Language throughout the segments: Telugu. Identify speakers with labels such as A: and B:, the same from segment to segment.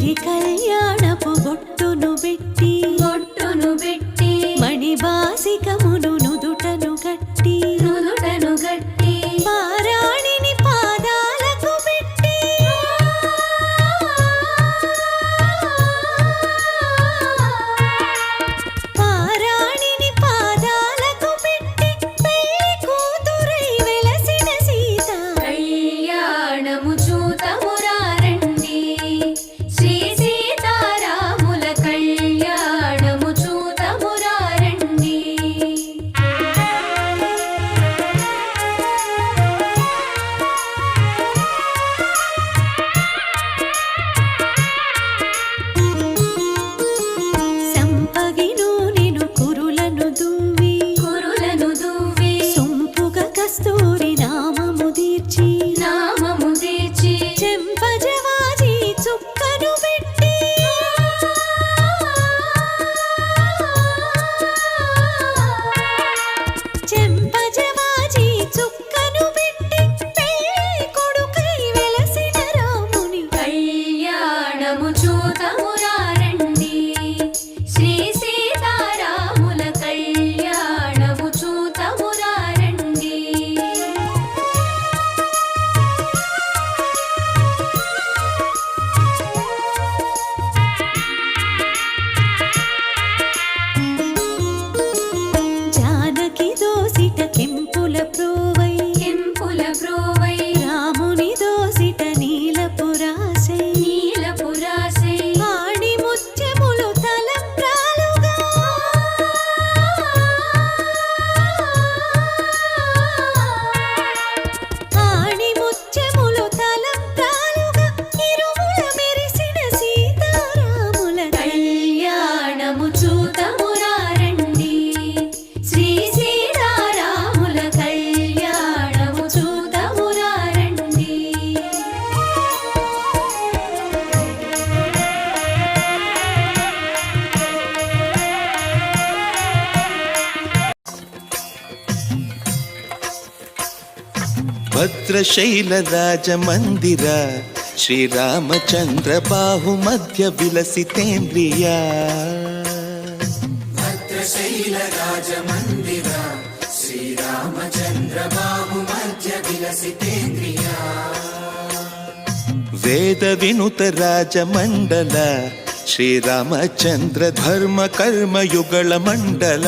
A: సిరి కళ్యాణపు బొట్టును పెట్టి
B: ಭದ್ರಶೈಲ ರಾಜ ಮಂದಿರ ಶ್ರೀರಾಮಚಂದ್ರ ಬಾಹು ಮಧ್ಯ ವಿಲಸಿತೇಂದ್ರಿಯ ವೇದ ವಿನುತ ರಾಜ ಮಂಡಲ ಶ್ರೀರಾಮಚಂದ್ರ ಧರ್ಮ ಕರ್ಮ ಯುಗಳ ಮಂಡಲ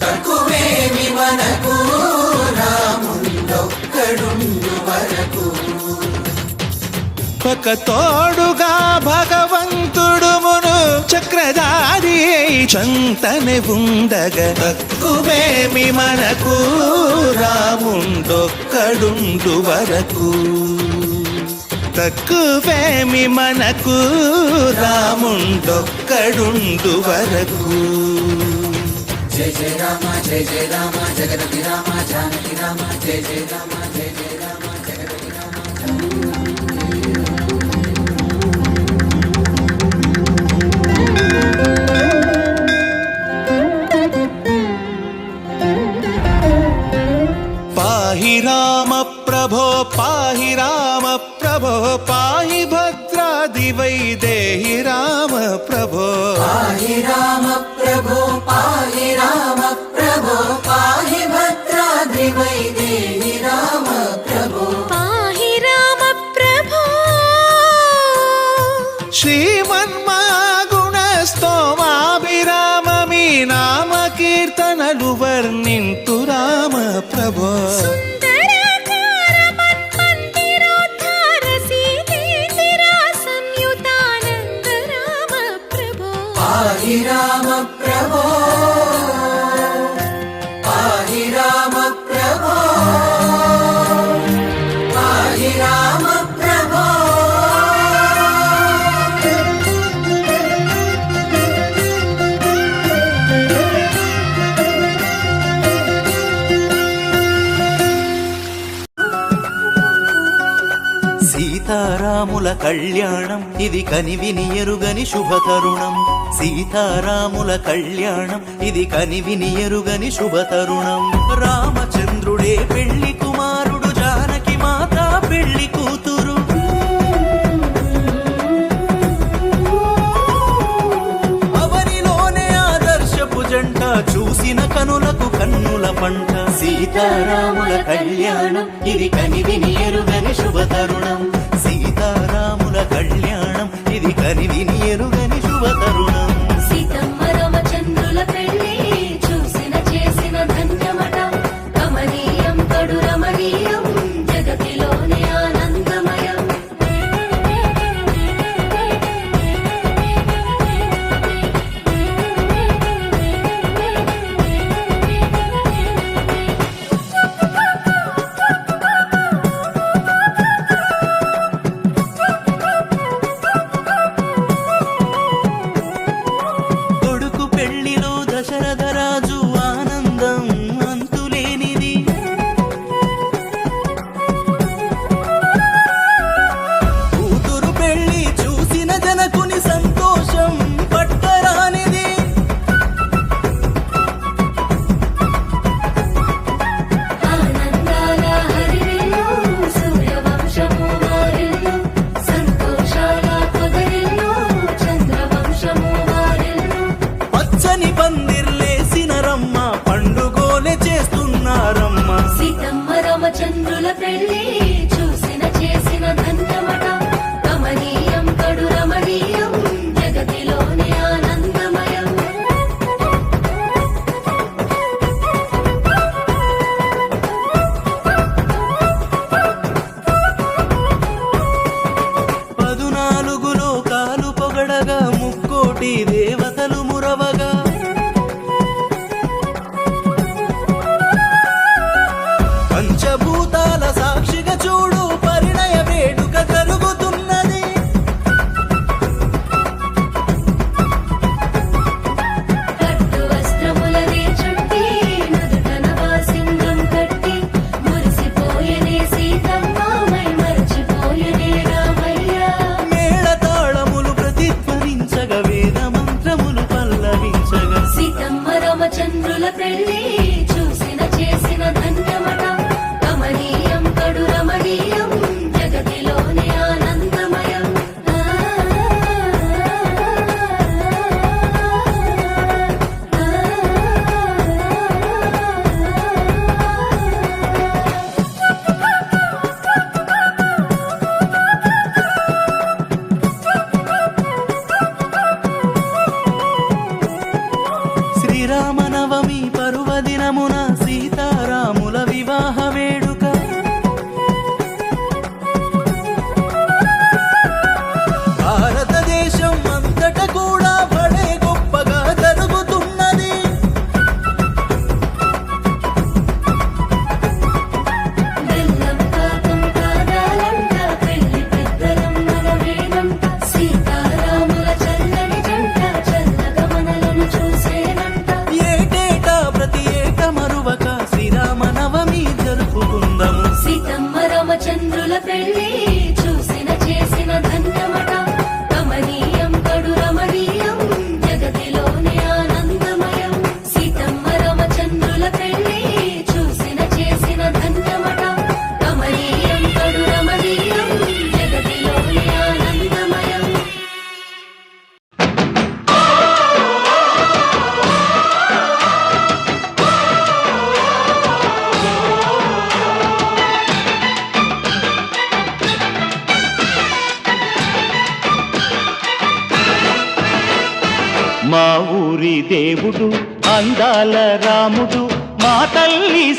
B: తక్కువేమి మనకు రాముండొక్కడుండు వరకు. ఒక తోడుగా భగవంతుడు మును చక్రధారి చంతనే ఉండగ. తక్కువేమి మనకు రాముండొక్కడుండు వరకు. తక్కువేమి మనకు రాముండొక్కడుండు వరకు. పాహి రామ ప్రభో పాహి రామ ప్రభో పాహి భద్రాది వై దేహి రామ ప్రభో
C: పాహి రామ.
D: प्रभो पाहि
B: भद्रादि वै देहि राम प्रभो पाहि राम प्रभो पाहि राम प्रभो पाहि भद्रादि वै देहि राम प्रभो पाहि राम प्रभो श्रीमन्मागुणस्तोमाभिराममी नाम कीर्तनलु वर्णिन्तु राम प्रभो సీతారాముల కళ్యాణం. ఇది కనివిని ఎరుగని శుభ తరుణం సీతారాముల కళ్యాణం. ఇది కనివిని ఎరుగని
E: శుభ తరుణం రామచంద్రుడే పెళ్ళి కనిన కనులకు
B: కన్నుల పంట. సీతారాముల
E: కళ్యాణం ఇది కనివిని ఎరుగని శుభతరుణం. సీతారాముల
A: కళ్యాణం ఇది
F: కనివిని ఎరుగని శుభతరుణం. எத்தனை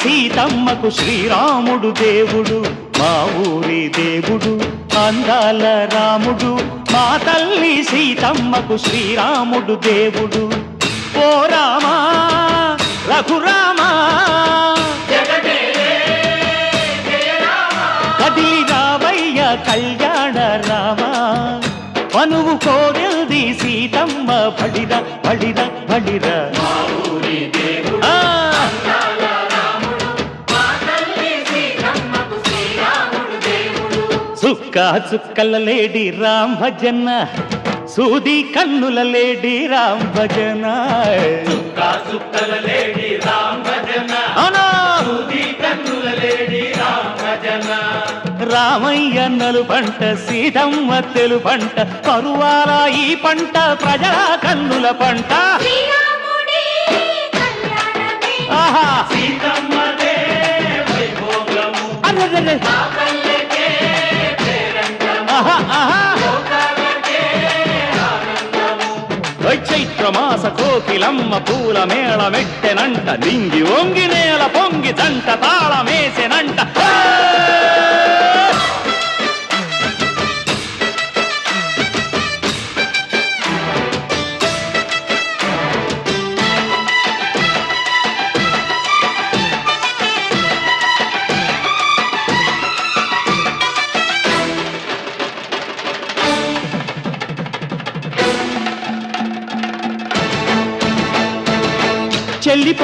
F: సీతమ్మకు శ్రీరాముడు దేవుడు మా ఊరి దేవుడు అందాల రాముడు మా తల్లి సీతమ్మకు శ్రీరాముడు దేవుడు. ఓ రామా రఘురామా కదిలి రావయ్య కళ్యాణ రామా. మనువు కోరింది సీతమ్మ బడిర బడిర బడిర దేవుడు చుక్క చుక్కల లేడి రామ్ భజన సూది కన్నుల లేడి రామ్ భజన. చుక్కల లేడి రామ్ భజన రామయ్య నలు పంట సీతమ్మ తెలు పంట పరువాల ఈ పంట ప్రజల కన్నుల పంట. ఓయ్ కోకిలమ్మ పూల మేళ మెట్టెనంట. నింగి వంగి నేల పొంగి జంట తాళమేసెనంట.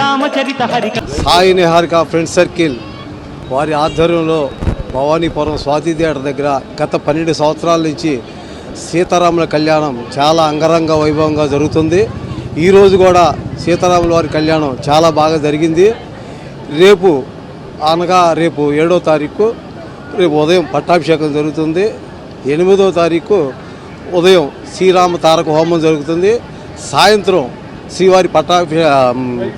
F: రామచరిత హరిక.
G: సాయి నిహారిక ఫ్రెండ్ సర్కిల్ వారి ఆధ్వర్యంలో భవానీపురం స్వాతి థియేటర్ దగ్గర గత పన్నెండు సంవత్సరాల నుంచి సీతారాముల కళ్యాణం చాలా అంగరంగ వైభవంగా జరుగుతుంది. ఈరోజు కూడా సీతారాముల వారి కళ్యాణం చాలా బాగా జరిగింది. రేపు అనగా రేపు ఏడో తారీఖు రేపు ఉదయం పట్టాభిషేకం జరుగుతుంది. ఎనిమిదో తారీఖు ఉదయం శ్రీరామ తారక హోమం జరుగుతుంది. సాయంత్రం శ్రీవారి పట్టా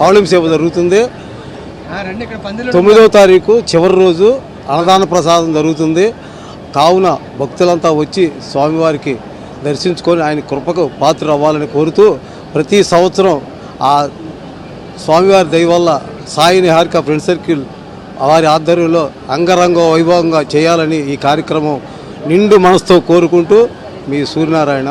G: పౌళం సేవ జరుగుతుంది. తొమ్మిదవ తారీఖు చివరి రోజు అన్నదాన ప్రసాదం జరుగుతుంది. కావున భక్తులంతా వచ్చి స్వామివారికి దర్శించుకొని ఆయన కృపకు పాత్ర అవ్వాలని కోరుతూ ప్రతి సంవత్సరం ఆ స్వామివారి దయ వల్ల సాయి నిహారిక ఫ్రెండ్ సర్కిల్ వారి ఆధ్వర్యంలో అంగరంగ వైభవంగా చేయాలని ఈ కార్యక్రమం నిండు మనసుతో కోరుకుంటూ మీ సూర్యనారాయణ